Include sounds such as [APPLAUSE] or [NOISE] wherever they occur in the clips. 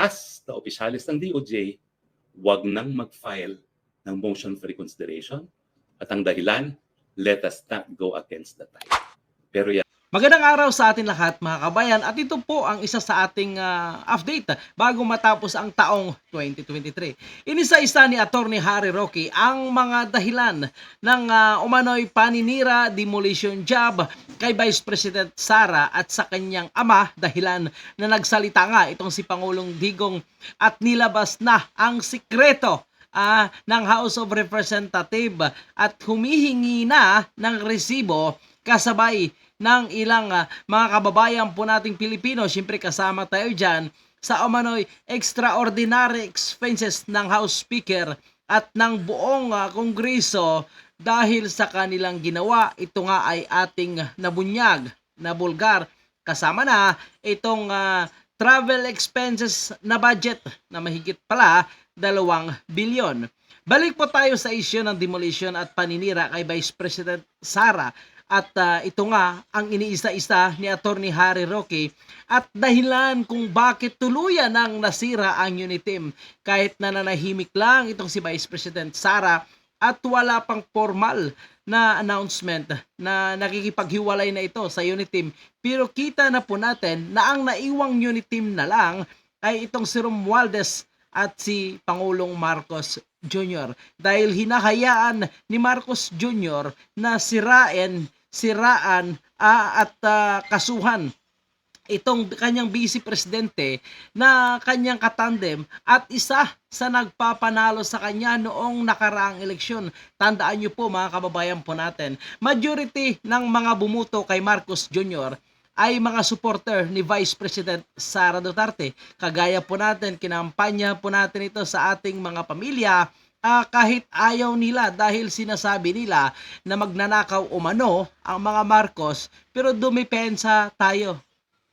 as the opisyalis ng DOJ, wag nang mag-file ng motion for reconsideration. At ang dahilan, let us not go against the tide. Pero yan, Magandang araw sa atin lahat mga kabayan. At ito po ang isa sa ating ah, update bago matapos ang taong 2023. Inisa-isa ni Attorney Harry Roque ang mga dahilan ng ah, umano'y paninira demolition job kay Vice President Sara at sa kanyang ama. Dahilan na nagsalita nga itong si Pangulong Digong at nilabas na ang sikreto ah, ng House of Representative at humihingi na ng resibo kasabay ng ilang ah, mga kababayan po nating Pilipino, siyempre kasama tayo dyan, sa umano'y extraordinary expenses ng House Speaker at ng buong ah, Kongreso dahil sa kanilang ginawa. Ito nga ay ating nabunyag, na bulgar. Kasama na itong ah, travel expenses na budget na mahigit pala dalawang bilyon. Balik po tayo sa isyu ng demolition at paninira kay Vice President Sara at ah, ito nga ang iniisa-isa ni Attorney Harry Roque at dahilan kung bakit tuluyan ang nasira ang unit team kahit nananahimik lang itong si Vice President Sara at wala pang formal na announcement na nakikipaghiwalay na ito sa unit team pero kita na po natin na ang naiwang unit team na lang ay itong si Romualdez at si Pangulong Marcos Jr. Dahil hinahayaan ni Marcos Jr. na sirain, siraan ah, at ah, kasuhan itong kanyang vice presidente na kanyang katandem at isa sa nagpapanalo sa kanya noong nakaraang eleksyon. Tandaan niyo po mga kababayan po natin, majority ng mga bumuto kay Marcos Jr. ay mga supporter ni Vice President Sara Duterte. Kagaya po natin, kinampanya po natin ito sa ating mga pamilya ah, kahit ayaw nila dahil sinasabi nila na magnanakaw umano ang mga Marcos pero dumipensa tayo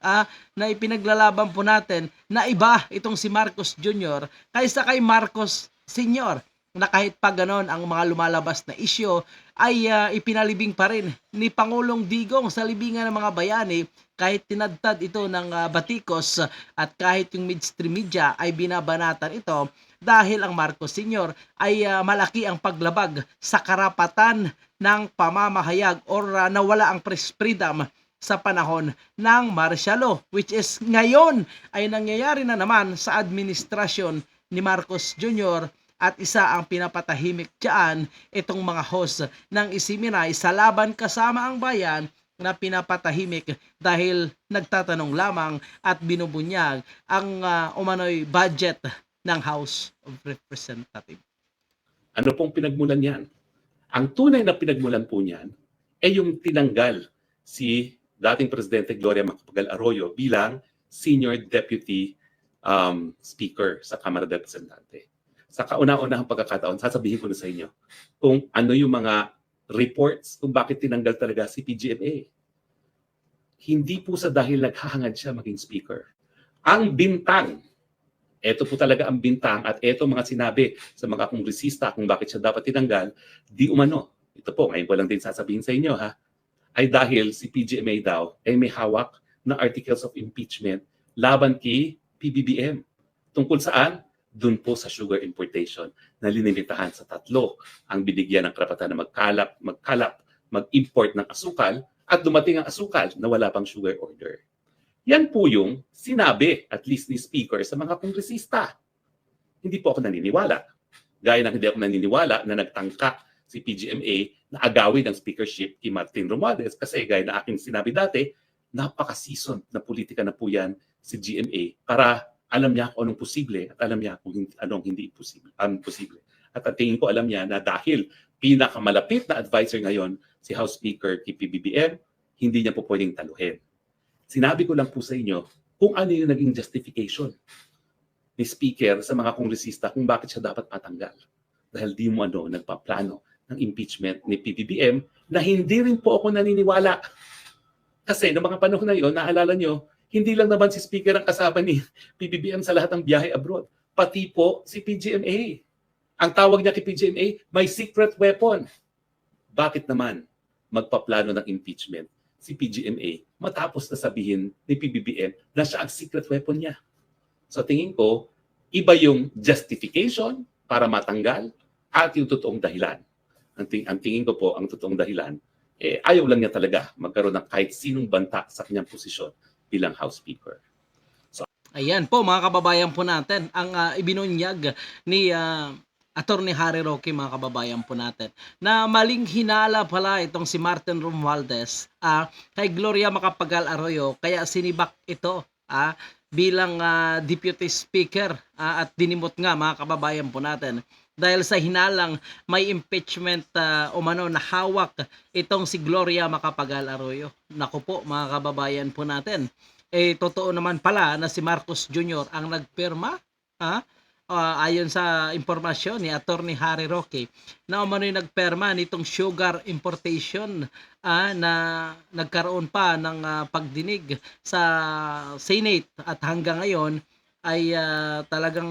ah, na ipinaglalaban po natin na iba itong si Marcos Jr. kaysa kay Marcos Sr. na kahit pa ganon ang mga lumalabas na isyo ay ah, ipinalibing pa rin ni Pangulong Digong sa libingan ng mga bayani kahit tinadtad ito ng ah, batikos at kahit yung midstream media ay binabanatan ito dahil ang Marcos Sr. ay ah, malaki ang paglabag sa karapatan ng pamamahayag or ah, nawala ang press freedom sa panahon ng martial law which is ngayon ay nangyayari na naman sa administrasyon ni Marcos Jr. at isa ang pinapatahimik diyan itong mga host ng Isiminay sa laban kasama ang bayan na pinapatahimik dahil nagtatanong lamang at binubunyag ang ah, umano'y budget ng House of Representatives. ano pong pinagmulan yan? Ang tunay na pinagmulan po niyan ay yung tinanggal si dating Presidente Gloria Macapagal Arroyo bilang Senior Deputy um, Speaker sa Kamara de Representante. Sa kauna-unahang pagkakataon, sasabihin ko na sa inyo kung ano yung mga reports kung bakit tinanggal talaga si PGMA. Hindi po sa dahil naghahangad siya maging speaker. Ang bintang, ito po talaga ang bintang at ito mga sinabi sa mga kongresista kung bakit siya dapat tinanggal, di umano. Ito po, ngayon ko lang din sasabihin sa inyo ha, ay dahil si PGMA daw ay may hawak na articles of impeachment laban kay PBBM. Tungkol saan? Doon po sa sugar importation na linimitahan sa tatlo ang binigyan ng karapatan na magkalap, magkalap, mag-import ng asukal at dumating ang asukal na wala pang sugar order. Yan po yung sinabi, at least ni Speaker, sa mga kongresista. Hindi po ako naniniwala. Gaya ng hindi ako naniniwala na nagtangka si PGMA na agawin ang speakership kay Martin Romualdez kasi gaya na aking sinabi dati, napaka-seasoned na politika na po yan si GMA para alam niya kung anong posible at alam niya kung hindi, anong hindi posible. Um, posible. At ang tingin ko alam niya na dahil pinakamalapit na advisor ngayon si House Speaker kay PBBM, hindi niya po pwedeng taluhin. Sinabi ko lang po sa inyo kung ano yung naging justification ni Speaker sa mga kongresista kung bakit siya dapat patanggal. Dahil di mo ano, nagpaplano ng impeachment ni PBBM na hindi rin po ako naniniwala. Kasi noong mga panahon na yon, naalala nyo, hindi lang naman si Speaker ang kasama ni [LAUGHS] PBBM sa lahat ng biyahe abroad. Pati po si PGMA. Ang tawag niya kay PGMA, may secret weapon. Bakit naman magpaplano ng impeachment si PGMA matapos na sabihin ni PBBM na siya ang secret weapon niya? So tingin ko, iba yung justification para matanggal at yung totoong dahilan. Ang, ting- ang tingin ko po, ang totoong dahilan, eh, ayaw lang niya talaga magkaroon ng kahit sinong banta sa kanyang posisyon bilang House Speaker. Ayan po mga kababayan po natin ang ah, ibinunyag ni ah, Attorney Harry Roque mga kababayan po natin na maling hinala pala itong si Martin Romualdez ah, kay Gloria Macapagal Arroyo. Kaya sinibak ito ah, bilang ah, deputy speaker ah, at dinimot nga mga kababayan po natin dahil sa hinalang may impeachment ah, umano na hawak itong si Gloria Macapagal Arroyo. Naku po mga kababayan po natin eh totoo naman pala na si Marcos Jr. ang nagpirma ha? Ah, ayon sa impormasyon ni Attorney Harry Roque na umano'y nagperma nitong sugar importation ah, na nagkaroon pa ng ah, pagdinig sa Senate at hanggang ngayon ay ah, talagang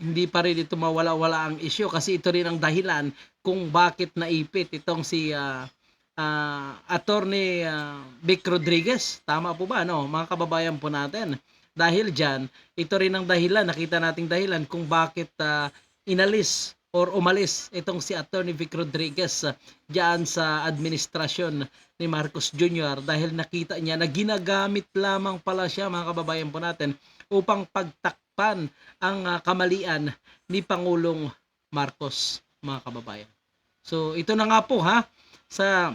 hindi pa rin ito mawala-wala ang issue kasi ito rin ang dahilan kung bakit naipit itong si ah, ah, Attorney ah, Vic Rodriguez. Tama po ba, no? Mga kababayan po natin. Dahil dyan, ito rin ang dahilan, nakita nating dahilan kung bakit ah, inalis or umalis itong si Attorney Vic Rodriguez uh, diyan sa administrasyon ni Marcos Jr. dahil nakita niya na ginagamit lamang pala siya mga kababayan po natin upang pagtakpan ang ah, kamalian ni Pangulong Marcos mga kababayan. So ito na nga po ha sa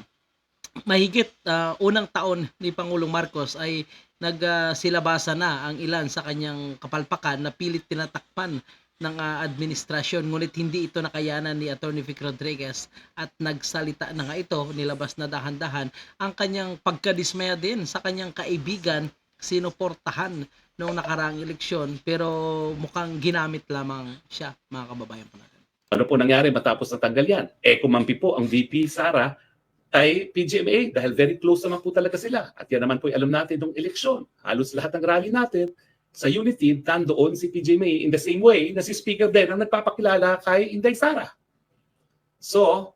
mahigit ah, unang taon ni Pangulong Marcos ay nagsilabasa na ang ilan sa kanyang kapalpakan na pilit tinatakpan ng ah, administrasyon ngunit hindi ito nakayanan ni Attorney Vic Rodriguez at nagsalita na nga ito nilabas na dahan-dahan ang kanyang pagkadismaya din sa kanyang kaibigan sinuportahan noong nakaraang eleksyon pero mukhang ginamit lamang siya mga kababayan po natin. Ano po nangyari matapos natanggal yan? Eh, kumampi po ang VP Sara kay PGMA dahil very close naman po talaga sila. At yan naman po alam natin nung eleksyon. Halos lahat ng rally natin sa Unity, nandoon si PGMA in the same way na si Speaker din ang nagpapakilala kay Inday Sara. So,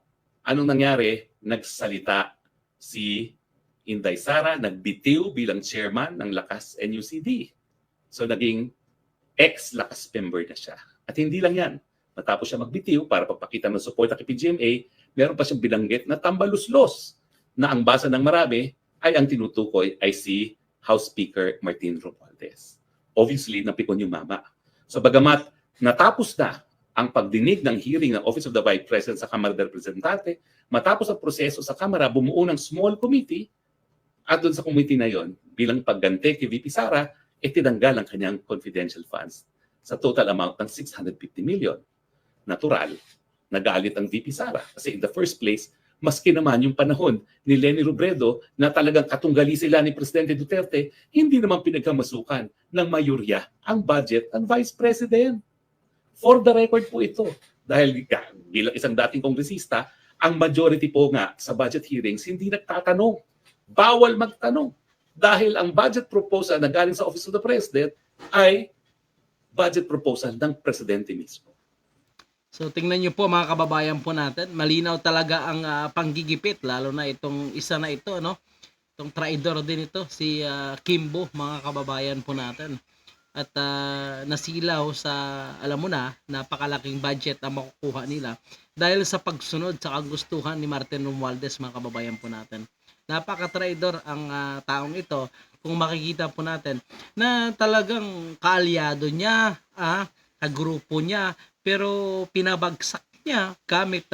anong nangyari? Nagsalita si Inday Sara, nagbitiw bilang chairman ng Lakas NUCD. So, naging ex-Lakas member na siya. At hindi lang yan. Matapos siya magbitiw para pagpakita ng suporta kay PGMA, meron pa siyang binanggit na tambaluslos na ang basa ng marami ay ang tinutukoy ay si House Speaker Martin Romualdez. Obviously, napikon yung mama. So bagamat natapos na ang pagdinig ng hearing ng Office of the Vice President sa Kamara de Representante, matapos ang proseso sa Kamara, bumuo ng small committee at doon sa committee na yon, bilang pagganti kay VP Sara, e tinanggal ang kanyang confidential funds sa total amount ng 650 million. Natural, nagalit ang VP Sara. Kasi in the first place, maski naman yung panahon ni Lenny Robredo na talagang katunggali sila ni Presidente Duterte, hindi naman pinagkamasukan ng mayorya ang budget ng Vice President. For the record po ito. Dahil bilang isang dating kongresista, ang majority po nga sa budget hearings hindi nagtatanong. Bawal magtanong. Dahil ang budget proposal na galing sa Office of the President ay budget proposal ng Presidente mismo. So tingnan niyo po mga kababayan po natin, malinaw talaga ang ah, panggigipit lalo na itong isa na ito no. Itong traidor din ito si ah, Kimbo mga kababayan po natin. At ah, nasilaw sa alam mo na napakalaking budget ang makukuha nila dahil sa pagsunod sa kagustuhan ni Martin Romualdez mga kababayan po natin. Napaka-traidor ang ah, taong ito kung makikita po natin na talagang kaalyado niya, ah, kagrupo niya, pero pinabagsak niya gamit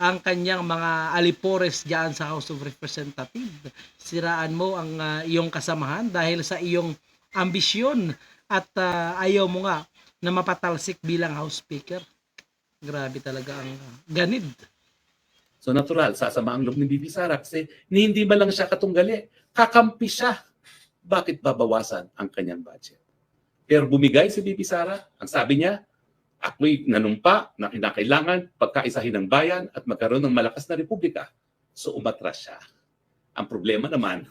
ang kanyang mga alipores diyan sa House of Representatives. Siraan mo ang ah, iyong kasamahan dahil sa iyong ambisyon at ah, ayaw mo nga na mapatalsik bilang House Speaker. Grabe talaga ang ah, ganid. So natural, sasama ang loob ni Bibi Sara kasi ni hindi man lang siya katunggali. Kakampi siya. Bakit babawasan ang kanyang budget? Pero bumigay si Bibi Sara, ang sabi niya, ako'y nanumpa na kinakailangan pagkaisahin ng bayan at magkaroon ng malakas na republika. So umatras siya. Ang problema naman,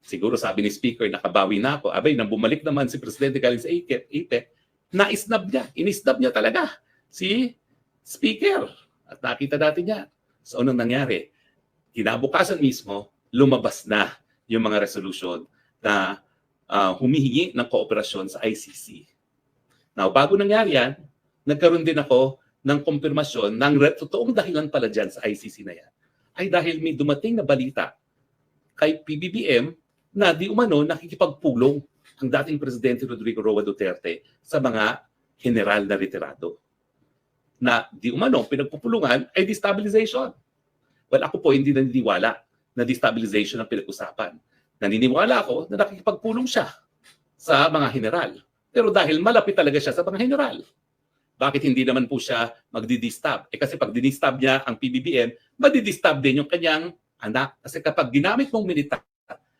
siguro sabi ni Speaker, nakabawi na ako. Abay, nang bumalik naman si Presidente galing sa APEC naisnab niya, inisnab niya talaga si Speaker. At nakita natin niya. So anong nangyari? Kinabukasan mismo, lumabas na yung mga resolution na ah, humihingi ng kooperasyon sa ICC. Now, bago nangyari yan, nagkaroon din ako ng kumpirmasyon ng totoong dahilan pala dyan sa ICC na yan ay dahil may dumating na balita kay PBBM na di umano nakikipagpulong ang dating Presidente Rodrigo Roa Duterte sa mga general na retirado. Na di umano, pinagpupulungan ay destabilization. Well, ako po hindi naniniwala na destabilization ang pinag-usapan. Naniniwala ako na nakikipagpulong siya sa mga general. Pero dahil malapit talaga siya sa mga general, bakit hindi naman po siya magdi-distab? Eh kasi pag dinistab niya ang PBBM, madidistab din yung kanyang anak. Kasi kapag ginamit mong militar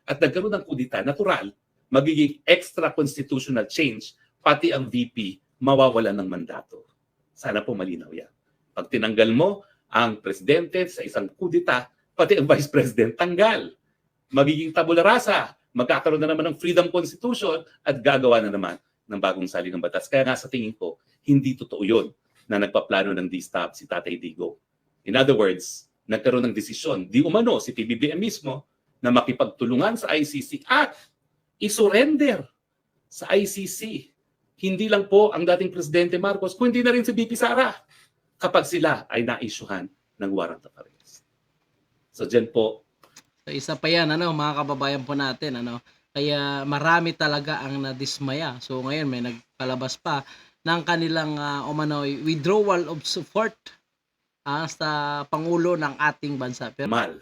at nagkaroon ng kudita, natural, magiging extra constitutional change, pati ang VP mawawalan ng mandato. Sana po malinaw yan. Pag tinanggal mo ang presidente sa isang kudita, pati ang [LAUGHS] vice president tanggal. Magiging tabula rasa, magkakaroon na naman ng freedom constitution at gagawa na naman ng bagong saligang batas. Kaya nga sa tingin ko, hindi totoo yun na nagpaplano ng distab si Tatay Digo. In other words, nagkaroon ng desisyon, di umano si PBBM mismo, na makipagtulungan sa ICC at isurrender sa ICC. Hindi lang po ang dating Presidente Marcos, kundi na rin si BP Sara kapag sila ay naisyuhan ng warrant of arrest. So dyan po, So, isa pa yan, ano, mga kababayan po natin, ano. Kaya marami talaga ang nadismaya. So ngayon may nagpalabas pa ng kanilang uh, umano'y withdrawal of support ah, sa pangulo ng ating bansa. Pero mal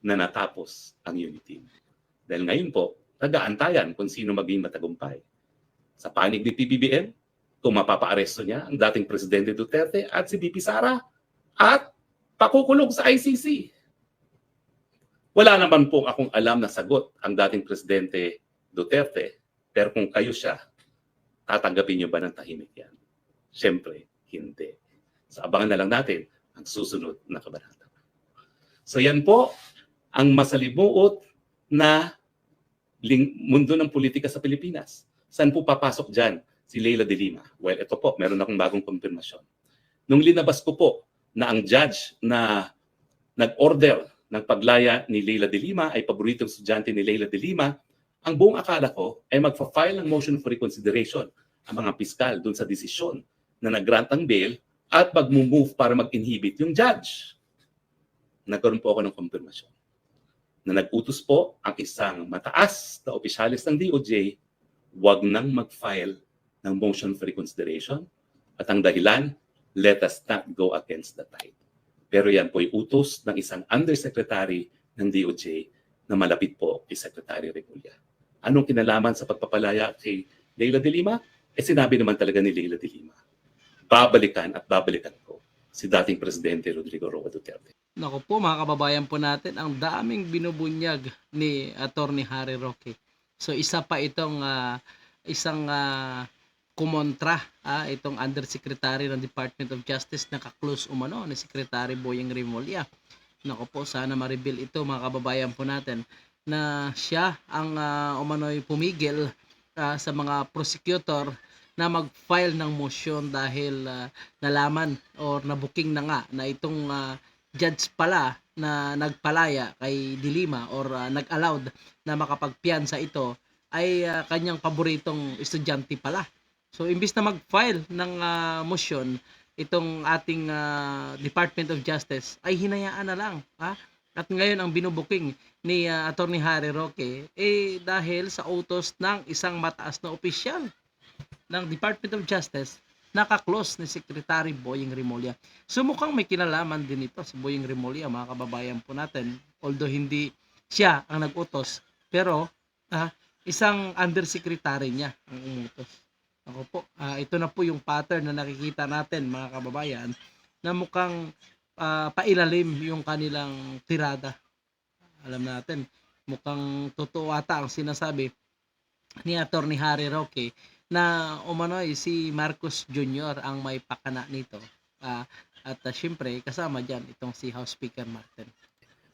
na natapos ang unity. Dahil ngayon po, nag-aantayan kung sino maging matagumpay. Sa panig ni PBBM, kung mapapaaresto niya ang dating Presidente Duterte at si BP Sara at pakukulong sa ICC. Wala naman po akong alam na sagot ang dating Presidente Duterte, pero kung kayo siya, tatanggapin niyo ba ng tahimik yan? Siyempre, hindi. So abangan na lang natin ang susunod na kabanata. So yan po ang masalimuot na mundo ng politika sa Pilipinas. Saan po papasok dyan si Leila de Lima? Well, ito po, meron akong bagong konfirmasyon. Nung linabas ko po na ang judge na nag-order ng paglaya ni Leila de Lima ay paboritong estudyante ni Leila de Lima, ang buong akala ko ay magfa-file ng motion for reconsideration ang mga piskal doon sa desisyon na nag-grant ang bail at mag-move para mag-inhibit yung judge. Nagkaroon po ako ng konfirmasyon na nag-utos po ang isang mataas na opisyalis ng DOJ wag nang mag-file ng motion for reconsideration at ang dahilan, let us not go against the tide. Pero yan po ay utos ng isang undersecretary ng DOJ na malapit po kay Secretary Remulla. Anong kinalaman sa pagpapalaya kay Leila de Lima? Eh sinabi naman talaga ni Leila de Lima, babalikan at babalikan ko si dating Presidente Rodrigo Roa Duterte. Naku po mga kababayan po natin, ang daming binubunyag ni Attorney Harry Roque. So isa pa itong ah, isang ah, kumontra ah, itong Undersecretary ng Department of Justice na kaklose umano ni Secretary Boyeng Rimulya. Naku po, sana ma-reveal ito mga kababayan po natin na siya ang ah, umano'y pumigil ah, sa mga prosecutor na mag-file ng motion dahil ah, nalaman or nabuking na nga na itong ah, judge pala na nagpalaya kay Dilima or ah, nag-allowed na makapagpiyansa ito ay ah, kanyang paboritong estudyante pala. So imbis na mag-file ng ah, motion itong ating ah, Department of Justice ay hinayaan na lang, ha? At ngayon ang binubuking ni ah, Attorney Harry Roque eh dahil sa utos ng isang mataas na opisyal ng Department of Justice nakaklose ni Secretary Boyeng Rimulya. So mukhang may kinalaman din ito si Boyeng Rimulya, mga kababayan po natin. Although hindi siya ang nag-utos, pero ah, isang undersecretary niya ang umutos. Ako po, ah, ito na po yung pattern na nakikita natin mga kababayan na mukhang ah, pailalim yung kanilang tirada. Alam natin, mukhang totoo ata ang sinasabi ni Attorney Harry Roque na umano'y si Marcos Jr. ang may pakana nito. Ah, at uh, syempre, kasama dyan itong si House Speaker Martin.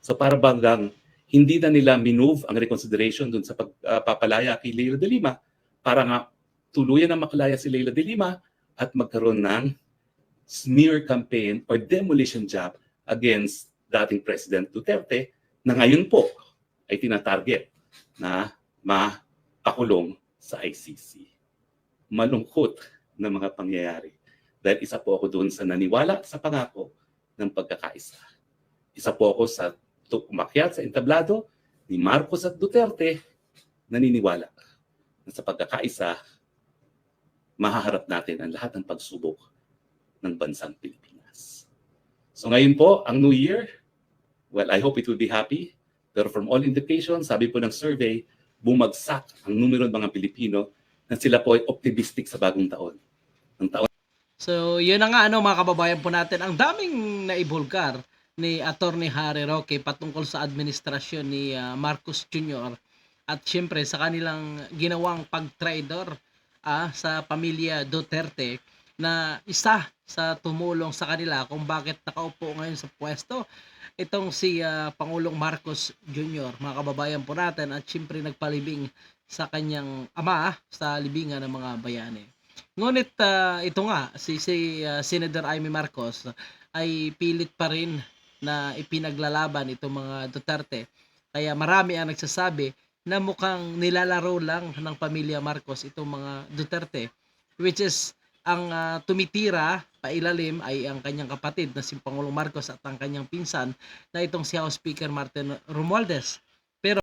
So para banggang hindi na nila minove ang reconsideration dun sa pagpapalaya kay Leila de Lima para nga tuluyan na makalaya si Leila de Lima at magkaroon ng smear campaign or demolition job against dating President Duterte na ngayon po ay tinatarget na mapakulong sa ICC. Malungkot ng mga pangyayari. Dahil isa po ako doon sa naniwala sa pangako ng pagkakaisa. Isa po ako sa umakyat sa entablado ni Marcos at Duterte naniniwala na sa pagkakaisa mahaharap natin ang lahat ng pagsubok ng bansang Pilipinas. So ngayon po, ang New Year, well, I hope it will be happy. Pero from all indications, sabi po ng survey, bumagsak ang numero ng mga Pilipino na sila po ay optimistic sa bagong taon. Ang taon So, yun na nga ano mga kababayan po natin. Ang daming naibulgar ni Attorney Harry Roque patungkol sa administrasyon ni ah, Marcos Jr. At syempre sa kanilang ginawang pag-trader ah, sa pamilya Duterte na isa sa tumulong sa kanila kung bakit nakaupo ngayon sa pwesto itong si ah, Pangulong Marcos Jr. mga kababayan po natin at syempre nagpalibing sa kanyang ama sa libingan ng mga bayani. Ngunit ah, ito nga, si, si ah, Senator Amy Marcos ay pilit pa rin na ipinaglalaban itong mga Duterte. Kaya marami ang nagsasabi na mukhang nilalaro lang ng pamilya Marcos itong mga Duterte. Which is, ang ah, tumitira pailalim ay ang kanyang kapatid na si Pangulong Marcos at ang kanyang pinsan na itong si House Speaker Martin Romualdez.